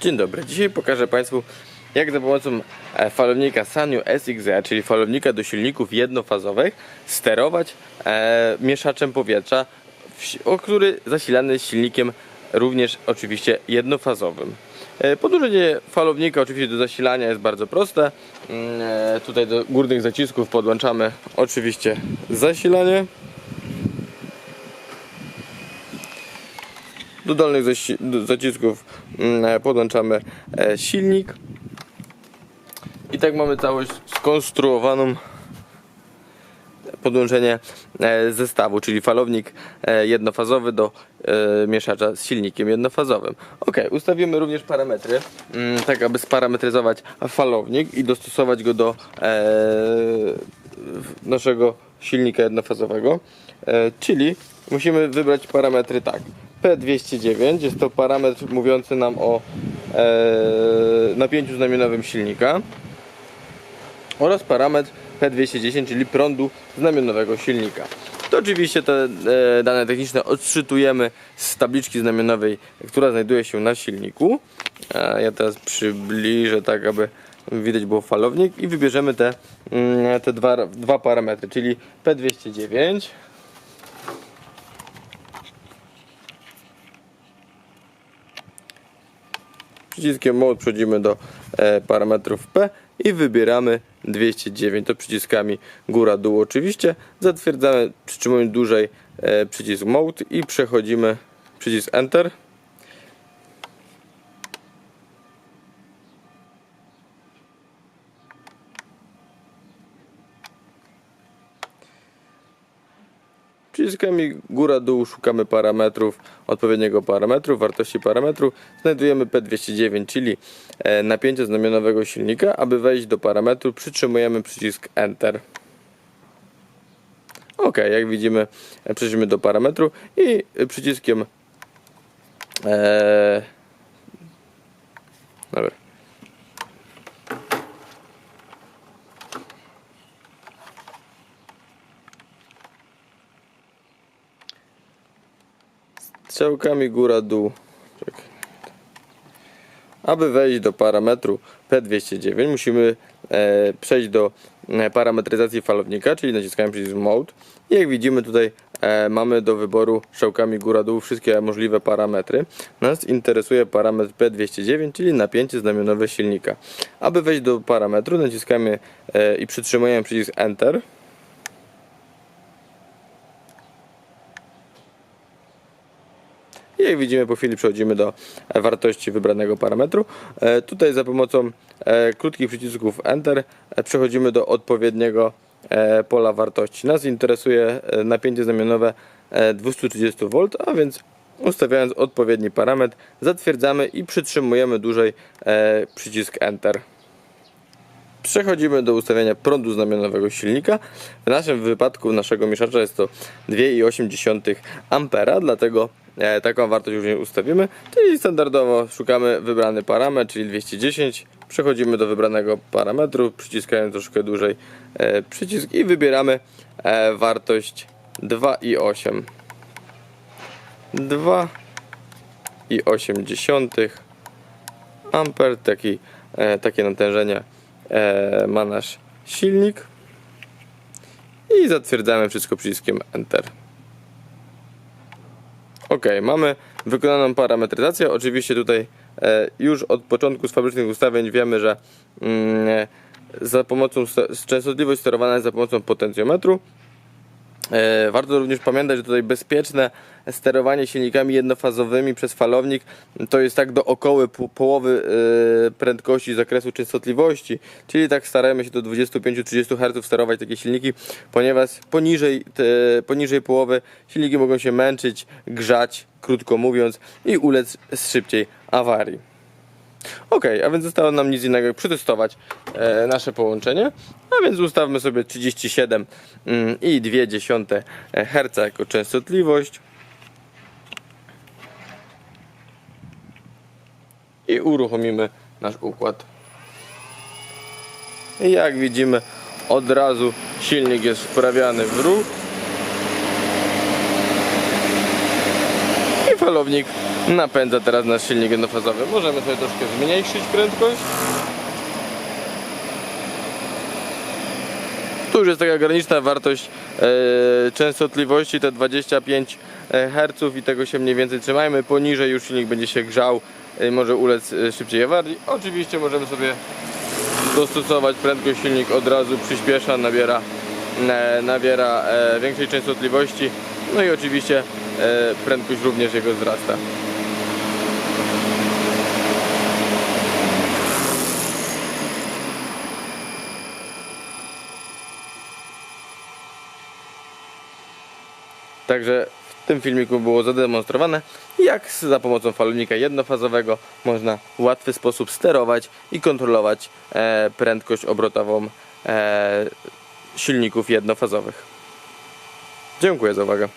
Dzień dobry. Dzisiaj pokażę Państwu, jak za pomocą e, falownika Sanyo SXE, czyli falownika do silników jednofazowych, sterować e, mieszaczem powietrza, w o który zasilany jest silnikiem również oczywiście jednofazowym. E, Podłużenie falownika oczywiście do zasilania jest bardzo proste. Mm, e, Tutaj do górnych zacisków podłączamy oczywiście zasilanie. Do dolnych zacisków mm, podłączamy e, silnik. I tak mamy całość skonstruowaną podłączenie e, zestawu, czyli falownik e, jednofazowy do e, mieszacza z silnikiem jednofazowym. Ok, ustawimy również parametry, mm, tak aby sparametryzować falownik i dostosować go do e, naszego silnika jednofazowego. E, czyli musimy wybrać parametry tak. P209 jest to parametr mówiący nam o e, napięciu znamionowym silnika oraz parametr P210, czyli prądu znamionowego silnika. To oczywiście te e, dane techniczne odczytujemy z tabliczki znamionowej, która znajduje się na silniku. E, ja teraz przybliżę tak, aby widać było falownik i wybierzemy te, mm, te dwa, dwa parametry, czyli P209 Przyciskiem Mode przechodzimy do e, parametrów P i wybieramy 209. To przyciskami góra, dół oczywiście. Zatwierdzamy, przytrzymując dłużej e, przycisk Mode i przechodzimy przycisk Enter. Przyciskami góra-dół szukamy parametrów, odpowiedniego parametru, wartości parametru. Znajdujemy P209, czyli e, napięcie znamionowego silnika. Aby wejść do parametru przytrzymujemy przycisk Enter. Ok, jak widzimy e, przejdziemy do parametru i e, przyciskiem e, dobra. Strzałkami góra-dół. Aby wejść do parametru P209 musimy e, przejść do e, parametryzacji falownika, czyli naciskamy przycisk Mode. I jak widzimy tutaj e, mamy do wyboru strzałkami góra-dół wszystkie możliwe parametry. Nas interesuje parametr P209, czyli napięcie znamionowe silnika. Aby wejść do parametru naciskamy e, i przytrzymujemy przycisk Enter. Jak widzimy po chwili przechodzimy do e, wartości wybranego parametru. E, Tutaj za pomocą e, krótkich przycisków Enter przechodzimy do odpowiedniego pola wartości. Nas interesuje napięcie znamionowe e, 230 V, a więc ustawiając odpowiedni parametr zatwierdzamy i przytrzymujemy dłużej przycisk Enter. Przechodzimy do ustawienia prądu znamionowego silnika. W naszym wypadku naszego mieszacza jest to 2,8 ampera, dlatego taką wartość również ustawimy. Czyli standardowo szukamy wybrany parametr, czyli 210. Przechodzimy do wybranego parametru, przyciskając troszkę dłużej e, przycisk i wybieramy e, wartość 2,8. 2,8 amper, taki, e, takie natężenie e, ma nasz silnik i zatwierdzamy wszystko przyciskiem Enter. Ok, mamy wykonaną parametryzację. Oczywiście tutaj e, już od początku z fabrycznych ustawień wiemy, że mm, za pomocą st- częstotliwość sterowana jest za pomocą potencjometru. E, Warto również pamiętać, że tutaj bezpieczne sterowanie silnikami jednofazowymi przez falownik to jest tak do około po- połowy e, prędkości zakresu częstotliwości, czyli tak starajmy się do 25-30 Hz sterować takie silniki, ponieważ poniżej, poniżej połowy silniki mogą się męczyć, grzać, krótko mówiąc, i ulec szybciej awarii. Ok, a więc zostało nam nic innego jak przetestować e, nasze połączenie. A więc ustawmy sobie 37 mm, 2 Hz jako częstotliwość. I uruchomimy nasz układ. I jak widzimy, od razu silnik jest wprawiany w ruch. I falownik napędza teraz nasz silnik jednofazowy. Możemy sobie troszkę zmniejszyć prędkość. Tu już jest taka graniczna wartość e, częstotliwości, te 25 Hz i tego się mniej więcej trzymajmy. Poniżej już silnik będzie się grzał, e, może ulec e, szybciej awarii. Oczywiście możemy sobie dostosować prędkość silnik od razu przyspiesza, nabiera, e, nabiera e, większej częstotliwości. No i oczywiście e, prędkość również jego wzrasta. Także w tym filmiku było zademonstrowane, jak za pomocą falownika jednofazowego można w łatwy sposób sterować i kontrolować e, prędkość obrotową e, silników jednofazowych. Dziękuję za uwagę.